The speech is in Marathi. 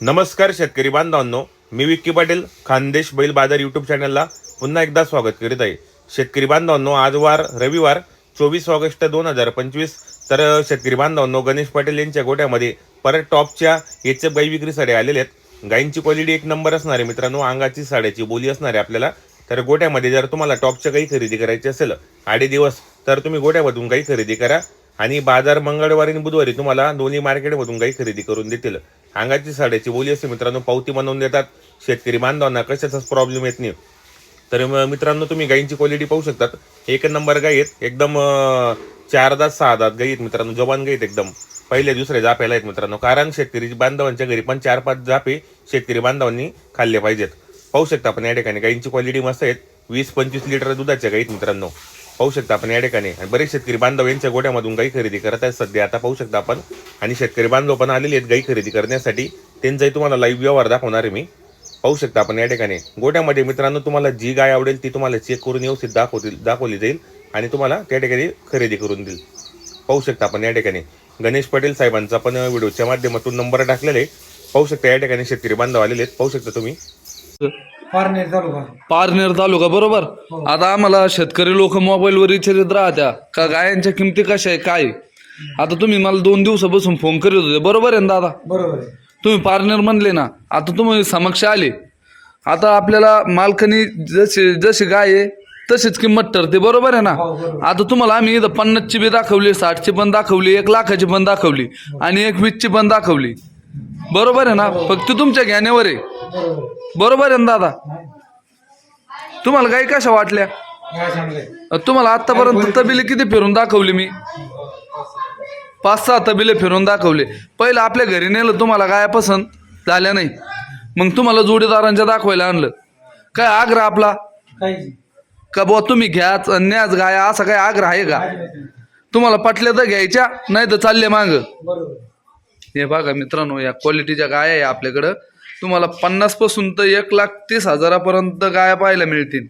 नमस्कार शेतकरी बांधवांनो. मी विक्की पाटील खानदेश बैल बाजार यूट्यूब चॅनलला पुन्हा एकदा स्वागत करीत आहे. शेतकरी बांधवांनो आज वार रविवार चोवीस ऑगस्ट दोन हजार पंचवीस. तर शेतकरी बांधवांनो गणेश पाटील यांच्या गोट्यामध्ये परत टॉपच्या याचे गाई विक्रीसाठी आलेले आहेत. गायींची क्वालिटी एक नंबर असणार आहे मित्रांनो अंगाची साड्याची बोली असणार आहे आपल्याला. तर गोट्यामध्ये जर तुम्हाला टॉपच्या काही खरेदी करायची असेल आडे दिवस तर तुम्ही गोट्यामधून काही खरेदी करा. आणि बाजार मंगळवारी आणि बुधवारी तुम्हाला दोन्ही मार्केटमधून काही खरेदी करून देतील. अंगाची साड्याची बोली असते मित्रांनो पावती बनवून देतात. शेतकरी बांधवांना कशाचाच प्रॉब्लेम येत नाही. तर मित्रांनो तुम्ही गायींची क्वालिटी पाहू शकतात. एक नंबर गाई आहेत एकदम चार दात सहा दात गाई आहेत मित्रांनो जवान गाई आहेत एकदम. पहिले दुसरे जापेला आहेत मित्रांनो कारण शेतकरी बांधवांच्या घरी पण चार पाच जापे शेतकरी बांधवांनी खाल्ले पाहिजेत. पाहू शकता आपण या ठिकाणी गाईंची क्वालिटी मस्त आहेत. वीस पंचवीस लिटर दुधाच्या गाईत मित्रांनो. पाहू शकता आपण या ठिकाणी. आणि बरेच शेतकरी बांधव यांच्या गोट्यामधून गाई खरेदी करत आहेत. सध्या आता पाहू शकता आपण. आणि शेतकरी बांधव पण आलेले आहेत गाई खरेदी करण्यासाठी. त्यांचाही तुम्हाला लाईव्ह व्यवहार दाखवणार आहे मी. पाहू शकता आपण या ठिकाणी. गोट्यामध्ये मित्रांनो तुम्हाला जी गाय आवडेल ती तुम्हाला चेक करून व्यवस्थित दाखवतील दाखवली जाईल. आणि तुम्हाला त्या ठिकाणी खरेदी करून देईल. पाहू शकता आपण या ठिकाणी. गणेश पटेल साहेबांचा पण व्हिडिओच्या माध्यमातून नंबर टाकलेले पाहू शकता या ठिकाणी शेतकरी बांधव आलेले आहेत. पाहू शकता तुम्ही. पारनेर तालुका. पारनेर तालुका बरोबर? आता आम्हाला शेतकरी लोक मोबाईलवर विचारित राहत्या. का गायांच्या किमती कशा आहे काय? आता तुम्ही मला दोन दिवसापासून फोन करीत होते. बरोबर आहे ना दादा? बरोबर आहे. तुम्ही पारनेर म्हणले ना आता तुम्ही समक्ष आले. आता आपल्याला मालकानी जशी जशी गाय आहे तशीच किंमत ठरते. बरोबर आहे ना? हो बरोबर. आता तुम्हाला आम्ही इथं पन्नासची बी दाखवली साठची पण दाखवली एक लाखाची पण दाखवली आणि एक वीसची पण दाखवली. बरोबर आहे ना? फक्त तुमच्या ज्ञानावर आहे. बरोबर आहे. ना दादा? तुम्हाला गाई कशा वाटल्या? काय तुम्हाला आतापर्यंत तबिले किती फिरून दाखवली मी? पाच सहा तबिले फिरून दाखवले. पहिलं आपल्या घरी नेलं तुम्हाला गाया पसंत झाल्या नाही. मग तुम्हाला जोडीदारांच्या दाखवायला आणलं. काय आग्रह आपला? का बुवा तुम्ही घ्याच न्याच गाया असा काय आग्रह आहे का. तुम्हाला पटल्या तर घ्यायच्या नाही तर चालले माग. हे बघा मित्रांनो या क्वालिटीच्या गाया आहे आपल्याकडं तुम्हाला पन्नासपासून तर एक लाख तीस हजारापर्यंत गाया पाहायला मिळतील.